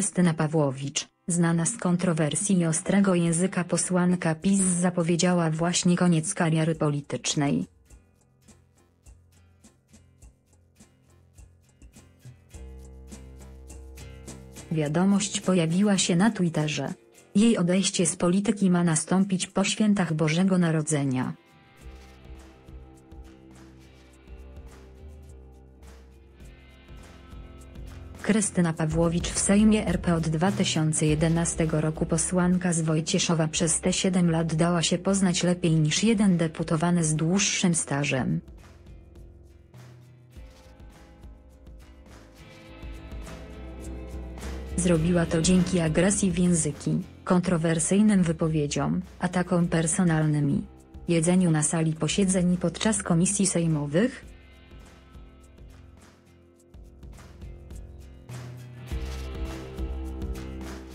Krystyna Pawłowicz, znana z kontrowersji i ostrego języka posłanka PiS zapowiedziała właśnie koniec kariery politycznej. Wiadomość pojawiła się na Twitterze. Jej odejście z polityki ma nastąpić po świętach Bożego Narodzenia. Krystyna Pawłowicz w Sejmie RP od 2011 roku posłanka z Wojcieszowa przez te 7 lat dała się poznać lepiej niż jeden deputowany z dłuższym stażem. Zrobiła to dzięki agresji w języki, kontrowersyjnym wypowiedziom, atakom personalnymi, jedzeniu na sali posiedzeń podczas komisji sejmowych,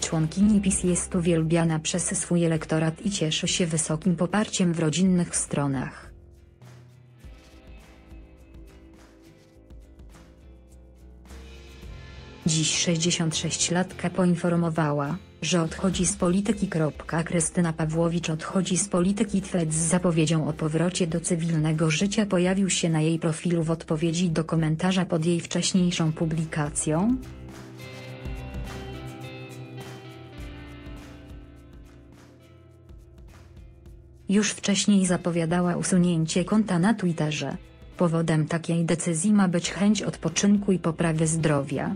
Członkini PiS jest uwielbiana przez swój elektorat i cieszy się wysokim poparciem w rodzinnych stronach. Dziś 66-latka poinformowała, że odchodzi z polityki. Krystyna Pawłowicz odchodzi z polityki. Tweet z zapowiedzią o powrocie do cywilnego życia pojawił się na jej profilu w odpowiedzi do komentarza pod jej wcześniejszą publikacją. Już wcześniej zapowiadała usunięcie konta na Twitterze. Powodem takiej decyzji ma być chęć odpoczynku i poprawy zdrowia.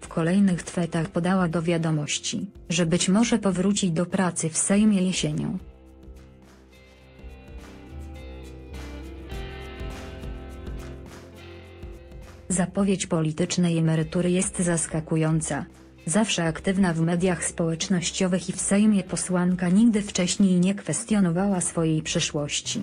W kolejnych tweetach podała do wiadomości, że być może powróci do pracy w Sejmie jesienią. Zapowiedź politycznej emerytury jest zaskakująca. Zawsze aktywna w mediach społecznościowych i w Sejmie posłanka nigdy wcześniej nie kwestionowała swojej przyszłości.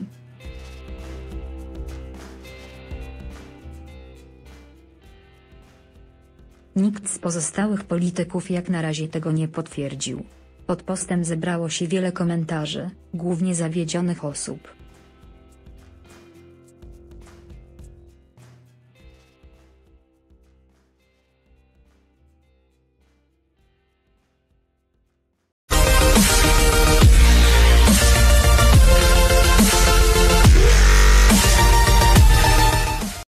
Nikt z pozostałych polityków jak na razie tego nie potwierdził. Pod postem zebrało się wiele komentarzy, głównie zawiedzionych osób.